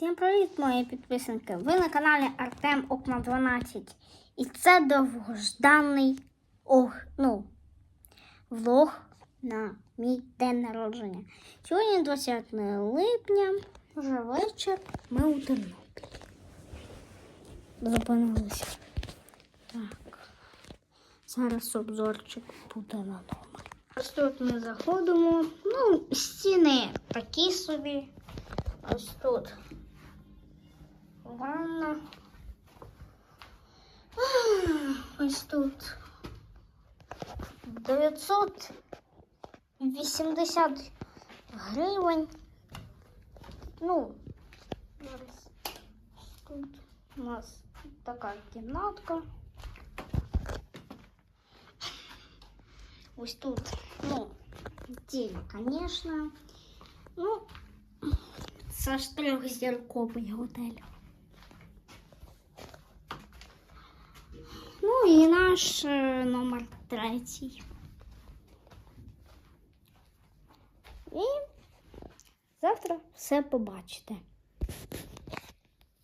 Всім привіт, мої підписники! Ви на каналі Артем Окма 12. І це довгожданий ох, ну, влог на мій день народження. Сьогодні 20 липня, вже вечір, ми у Тернополі. Зупинилися. Так. Зараз обзорчик буде на номер. Ось тут ми заходимо. Ну, стіни такі собі. Ось тут ванна. Ось тут 980 гривень. Ну, зараз тут у нас така кімнатка. Ось тут, ну, тіль, звісно. Ну, це ж трьохзірковий готель. І наш е, номер третій. І завтра все побачите.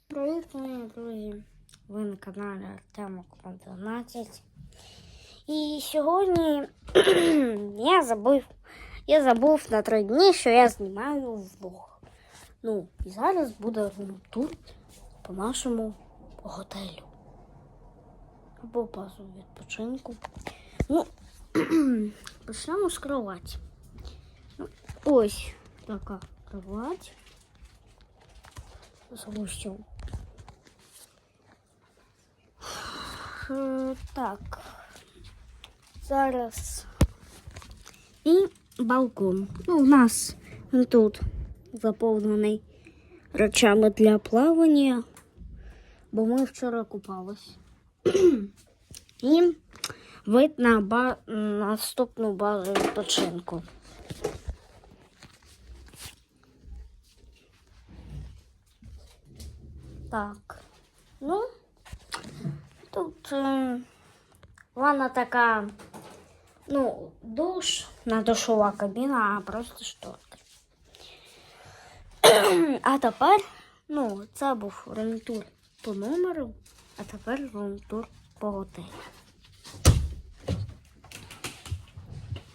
Привіт, мої друзі! Ви на каналі Артема 12. І сьогодні я забув, я забув на три дні, що я знімаю влог. Ну, і зараз буде тур по нашому готелю. Або базу відпочинку. Ну, почнемо з кроваті. Ну, ось така кровать. Залущу. Е, Так. Зараз. І балкон. Ну, у нас він тут заповнений речами для плавання, бо ми вчора купались. І вид на ба... наступну базу відпочинку. Так. Ну, тут е, ванна така, ну, душ, не душова кабіна, а просто шторки. А тепер, ну, це був рентур по номеру, а тепер рентур по готелю.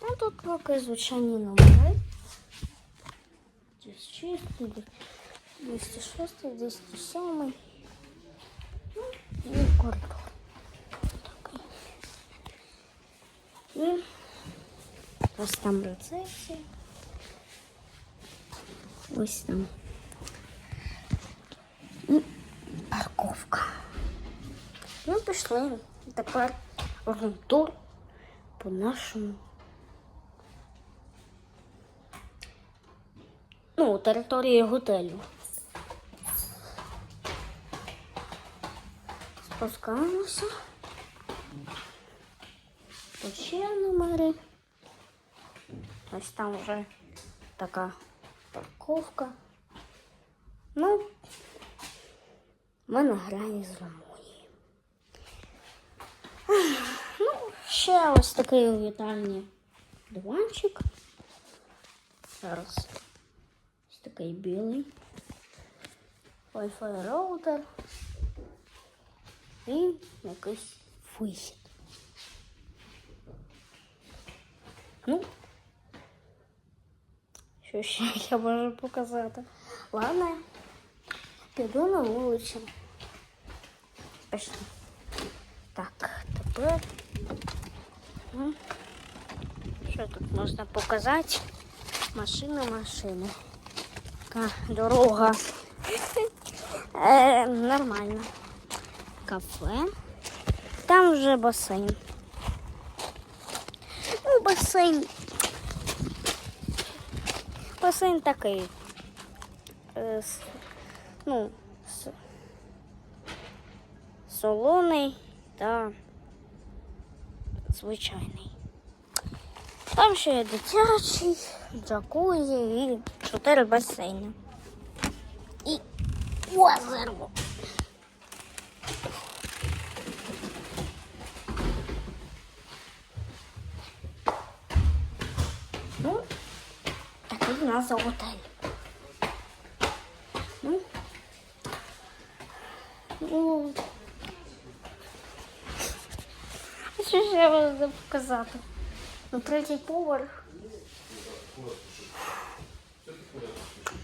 Ну, тут поки звичайні номери. 206, 206, 207. Ну, і коридор. Такий. І ось там рецепція. Ось там. Пішли. Тепер тур по нашому. Ну, території готелю. Спускаємося. Тут ще номери. Ось там вже така парковка. Ну, ми на грані з Рамонії. Ну, ще ось такий у вітальні диванчик. Зараз ось такий білий. Wi-Fi роутер. І якийсь вихід. Ну, що ще я можу показати? Ладно, піду на вулицю. Пішли. Ну, Що тут можна показати? Машина, машина. Така дорога. Е, нормально. Кафе. Там вже басейн. Ну, басейн. Басейн такий. Е, ну, с- солоний та звичайний. Там ще є дитячий, джакузі і чотири басейни. І озеро. Ну, такий у нас готель. Ну, Ну. А Що я можу показати? Ну, третій поверх.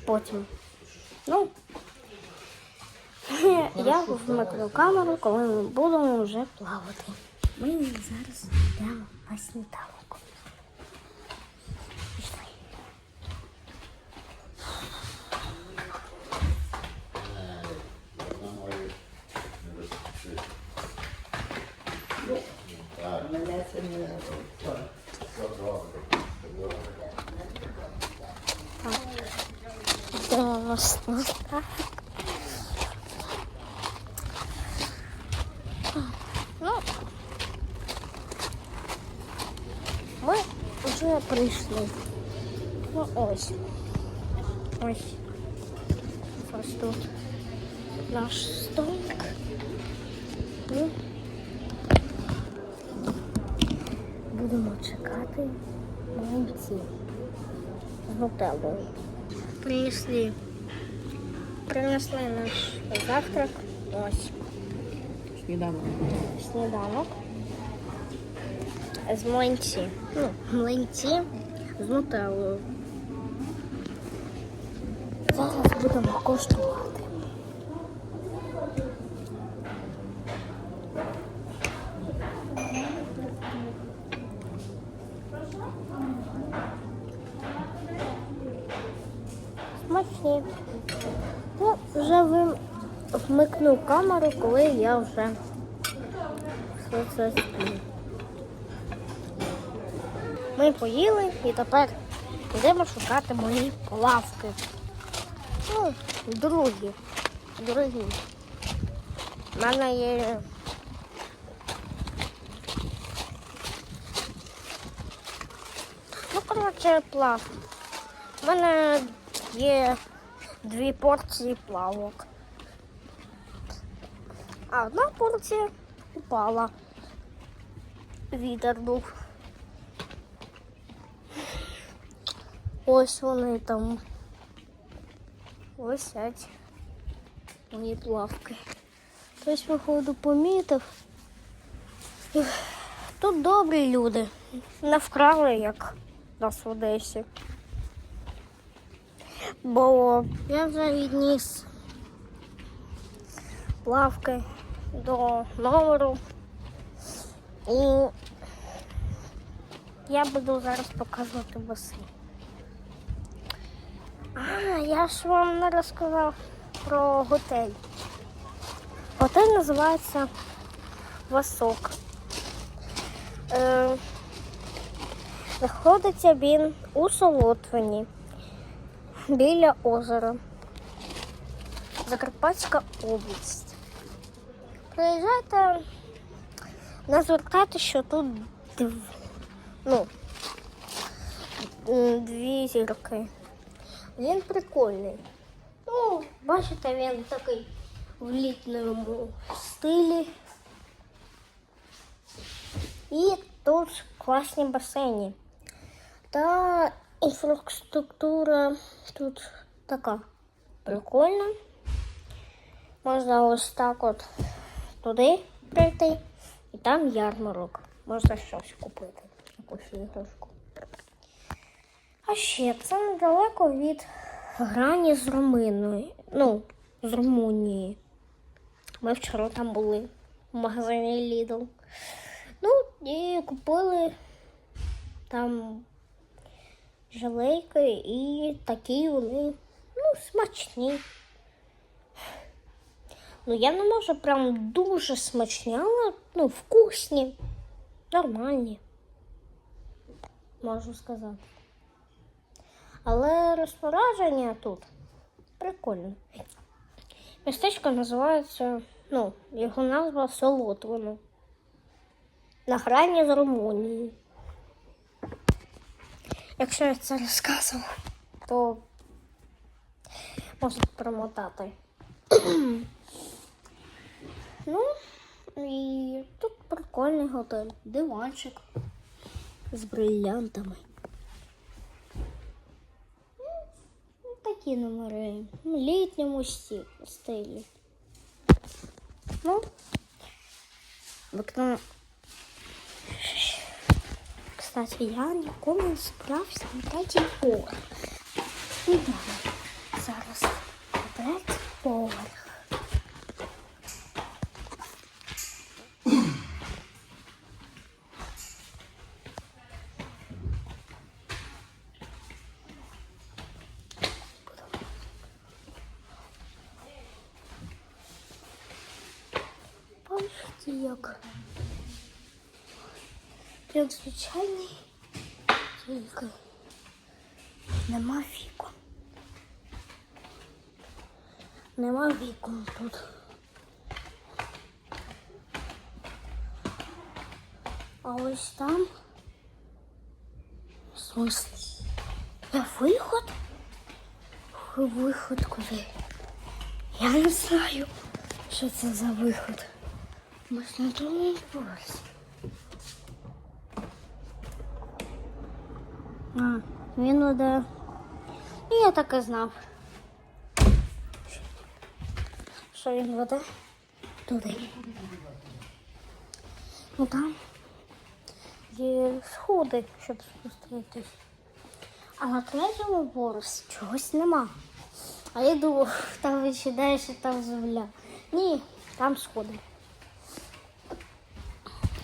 Потім. Ну. Я вмикну камеру, коли ми будемо вже плавати. Ми зараз йдемо на сніданок. Мене це не на сніданок. Ну, ми вже прийшли. Ну, ось. Ось. Ось тут наш столик. Ну, чекати мамці з нутеллою. Принесли. Принесли наш завтрак. Ось. сніданок. сніданок з млинці. Ну, млинці з нутеллою. Зараз будемо коштувати. Смачні. Ну, вже ви вмикнув камеру, коли я вже все це сплю. Ми поїли і тепер йдемо шукати мої плавки. Ну, другі. Другі. У мене є. Ну, коротше, плав. У мене є дві порції плавок. А одна порція упала. Вітер був. Ось вони там висять мої плавки. Хтось, походу, помітив. Тут добрі люди. Не вкрали, як нас в Одесі. Бо я вже відніс плавки до номеру. І я буду зараз показувати басейн. А, я ж вам не розказав про готель. Готель називається Васок. Е, знаходиться він у Солотвині біля озера. Закарпатська область. Приїжджайте, не звертайте, що тут дв... ну, м, дві зірки. Він прикольний. Ну, бачите, він такий в літньому стилі. І тут класні басейни. Та Інфраструктура тут така прикольна. Можна ось так от туди прийти, і там ярмарок. Можна щось купити, якусь іграшку. А ще це недалеко від грані з Румунії. Ну, з Румунії. Ми вчора там були в магазині Lidl. Ну, і купили там жалейки і такі вони ну, смачні. Ну, я не можу прям дуже смачні, але ну, вкусні, нормальні, можу сказати. Але розпораження тут прикольне. Містечко називається, ну, його назва Солотвино. На грані з Румунії. Якщо я це розказував, то можна промотати. ну, і тут прикольний готель, диванчик з бриллянтами. Ну, Такі номери в літньому стилі. Ну, вікно. Кстати, я ніколи не збирався на третій поверх. Ідемо зараз на третій поверх. Як, як звичайний, тільки нема вікон. Нема вікон тут. А ось там. В? Е, Виход? Виход куди? Я не знаю, що це за виход. Ми ж на другому поверсі. А, він іде. Ну, я так і знав. Що він веде туди. Ну там є сходи, щоб спуститись. А на третьому поверсі чогось нема. А я думав, там відчинаєш і там земля. Ні, там сходи.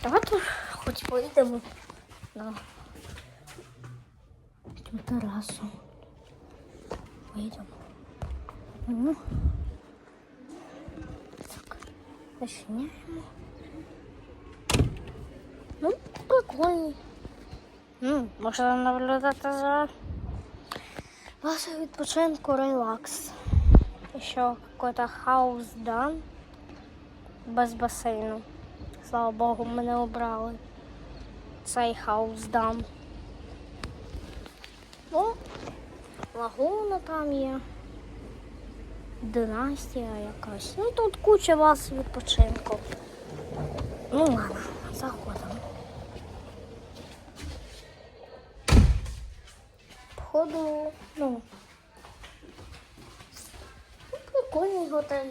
Давайте хоч поїдемо на цю терасу. Поїдемо. Ну. Так, починаємо. Ну, прикольно. Ну, можна наблюдати за вашим відпочинку релакс. Еще какой-то хаус дан без басейну. Слава Богу, мене обрали. Цей хаус дан. Ну, лагуна там є. Династія якась. Ну тут куча вас відпочинку. Ну ладно, заходимо. Походу, ну. Прикольний готель.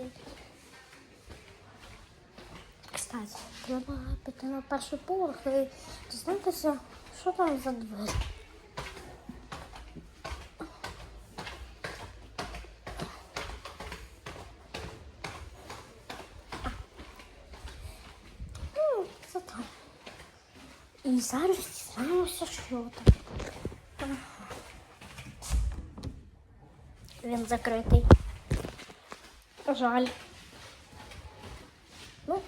Кстати, треба піти на перший поверх і дізнатися, що там за двері. Ну, це там. І зараз дізнаємося, що там. Він закритий. Жаль. Ну,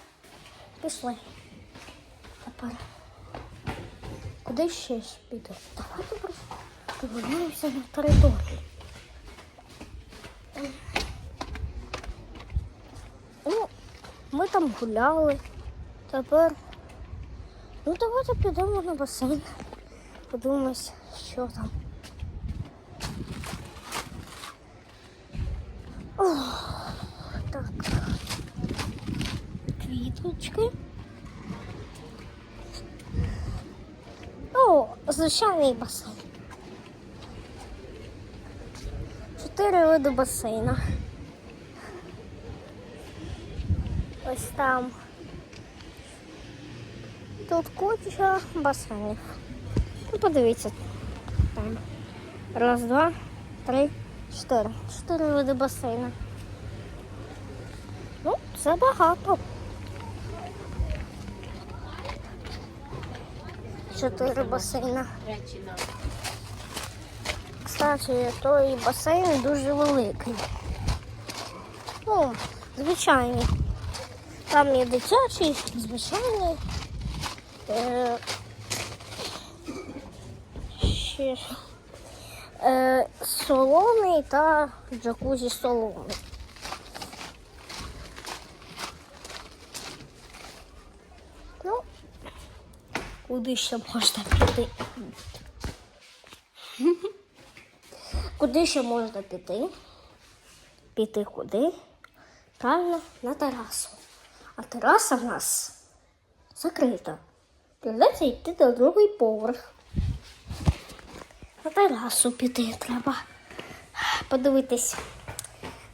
пішли. Тепер. Куди ще ж піти? Давайте просто прогуляємося на території. Ну, ми там гуляли. Тепер. Ну, давайте підемо на басейн. Подивимось, що там. Ох, так. Квіточки. О, звичайний басейн. Чотири види басейна. Ось там. Тут куча басейнів. Ну, подивіться. Там. Раз, два, три, чотири. Чотири види басейна. Ну, це багато. Чотири басейна. Кстати, той басейн дуже великий. Ну, звичайний. Там є дитячий, звичайний. Е, ще е, солоний та джакузі солоний. Ну, куди ще можна піти? Куди ще можна піти? Піти куди? Правильно, на терасу. А тераса в нас закрита. Придеться йти на другий поверх. На терасу піти треба. Подивитись,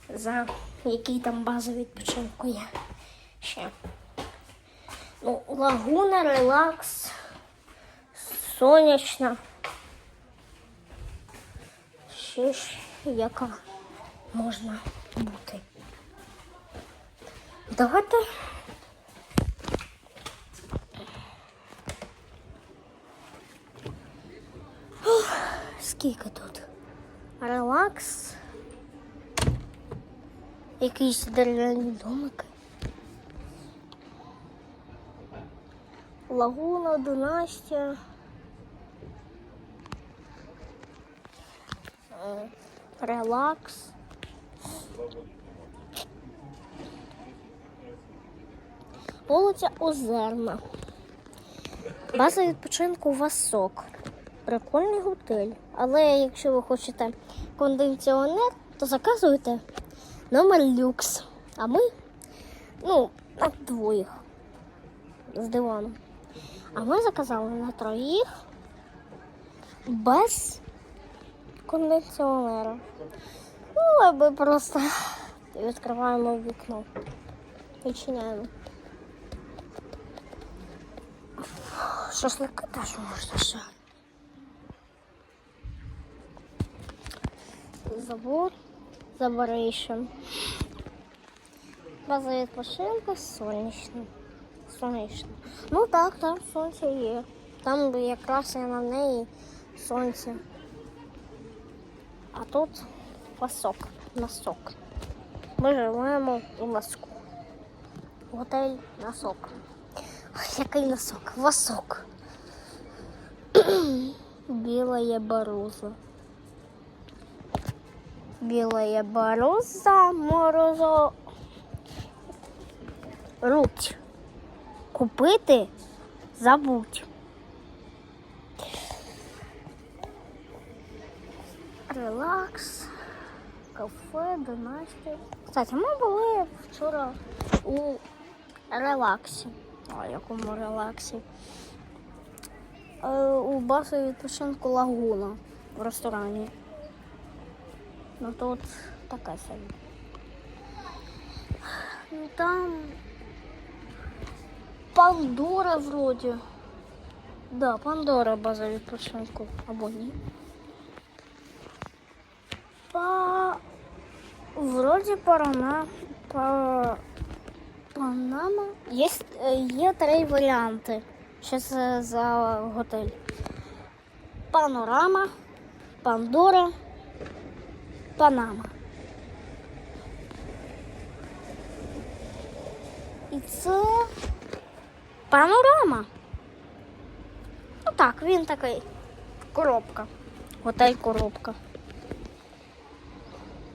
за який там базовий відпочинку є. ще? Ну, лагуна, релакс, сонячна. Ще ж яка можна бути. Давайте. Скільки тут? Релакс. Якісь дерев'яні домики. Лагуна, династія. Е, Релакс. Вулиця Озерна. База відпочинку Васок. Прикольний готель. Але якщо ви хочете кондиціонер, то заказуйте номер люкс. А ми, ну, на двоїх з диваном. А ми заказали на троїх без кондиціонера. Ну, аби просто відкриваємо вікно. Відчиняємо. Шашлики теж можна ще. Забор, заборейшн. База відпочинку сонячна. Сонячна. Ну так, там сонце є. Там якраз і на неї сонце. А тут пасок, носок. Ми живемо у носку. Готель носок. Який носок? Васок. Білая баруза. Білая баруза, морозо. Руть. Купити забудь. Релакс, кафе, династія. Кстати, ми були вчора у релаксі. А якому релаксі? Е, у басу відпочинку Лагуна в ресторані. Ну тут така собі. Ну там Пандора вроді. Да, Пандора база відпочинку. Або ні. Па... Вроді Парана. Па... Панама. Є, е, є три варіанти. Що це за готель? Панорама, Пандора, Панама. І це панорама. Ну так, він такий. Коробка. Готель коробка.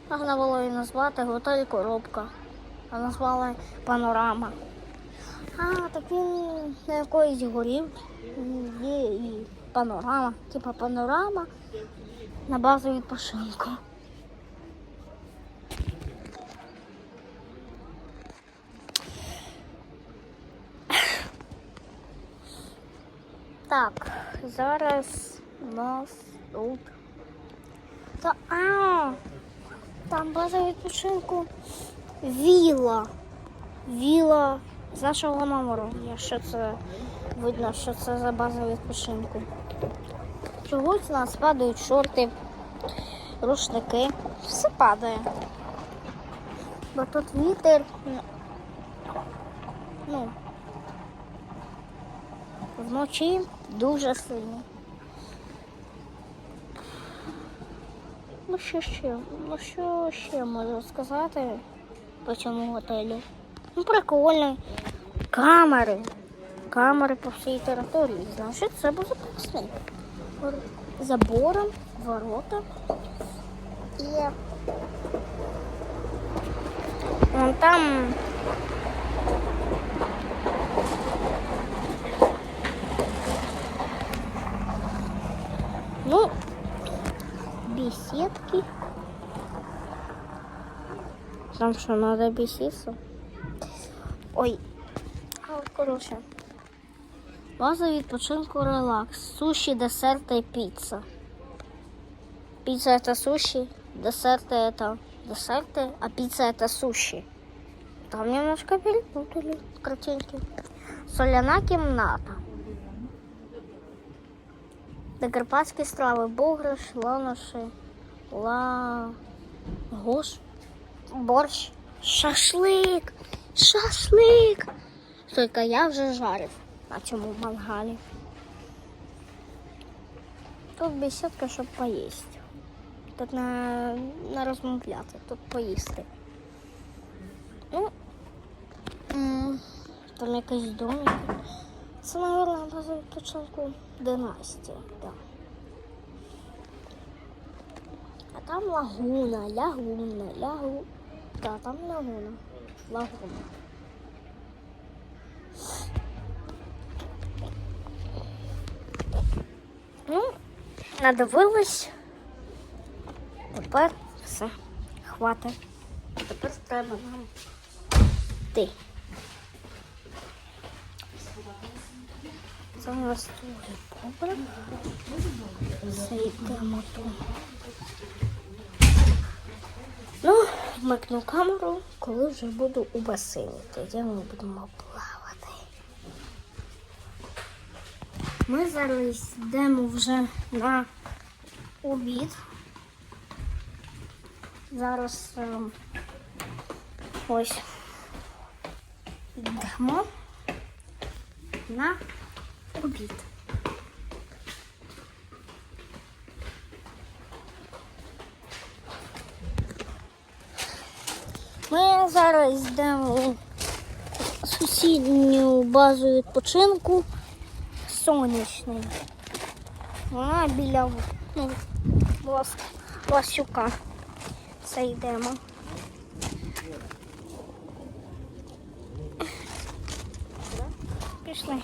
Можна було і назвати готель коробка. А назвали панорама. А, так він на якоїсь горі є і панорама. Типа панорама на базу відпочинку. Так, зараз у нас тут. Та а, там база відпочинку Віла. Віла з нашого номеру. Якщо це видно, що це за база відпочинку. Чогось у нас падають шорти, рушники. Все падає. Бо тут вітер. Ну, вночі дуже сильно. Ну що ще? Ну що ще можу сказати по цьому готелю? Ну, прикольно. Камери. Камери по всій території. Значить, це безпечно. Забором, ворота. І вон там. Ну, беседки. Там что, надо беситься? Ой, а, короче. База відпочинку релакс. Суші, десерти і піца. Пицца это суши, десерты это десерты, а пицца это суши. там немножко перепутали картинки. Соляна кімната. Де карпатські страви, бугриш, ланоші, ла... Гош, борщ, шашлик, шашлик. Тільки я вже жарив на цьому мангалі. Тут беседка, щоб поїсти. Тут не, не розмовляти, тут поїсти. Ну, там якийсь домик. Це, мабуть, відпочинку династії, так. А там лагуна, лагуна, лагу. Так, там лагуна. Лагуна. Ну, надивилась. Тепер все. Хватить. Тепер треба нам йти. Зараз другий поверх. Все йдемо тут. Ну, вмикну камеру, коли вже буду у басейні. Тоді ми будемо плавати. Ми зараз йдемо вже на обід. Зараз ем, ось йдемо на обід. Ми зараз йдемо у сусідню базу відпочинку сонячний. Вона біля ну, Влас, Власюка. Це йдемо. Пішли.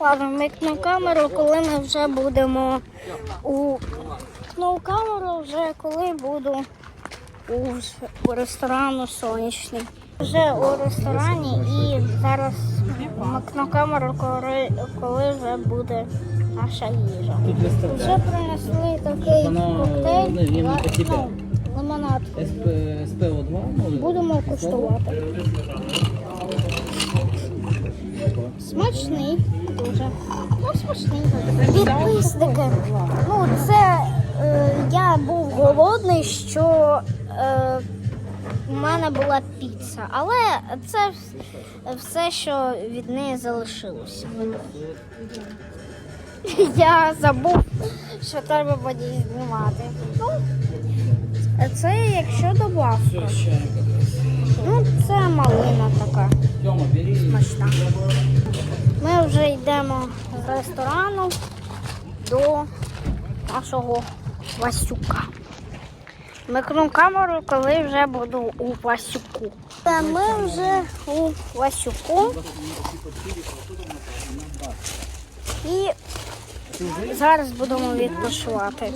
Ладно, вмикну камеру, коли ми вже будемо у вмикну камеру вже коли буду у, у ресторану сонячний. Вже у ресторані і зараз вмикну камеру, коли, коли вже буде наша їжа. Вже принесли такий коктейль, ну, ну, лимонад. СПО2, ну, Будемо куштувати. Смачний дуже. Ну, смачний. Підписники. Ну, це е, я був голодний, що е, у мене була піца. Але це все, що від неї залишилося. Я забув, що треба буде знімати. Ну, це якщо добавка. Ну, це малина така смачна. Ми вже йдемо з ресторану до нашого Васюка. Микну камеру, коли вже буду у Васюку. Та ми вже у Васюку. І зараз будемо відпочивати.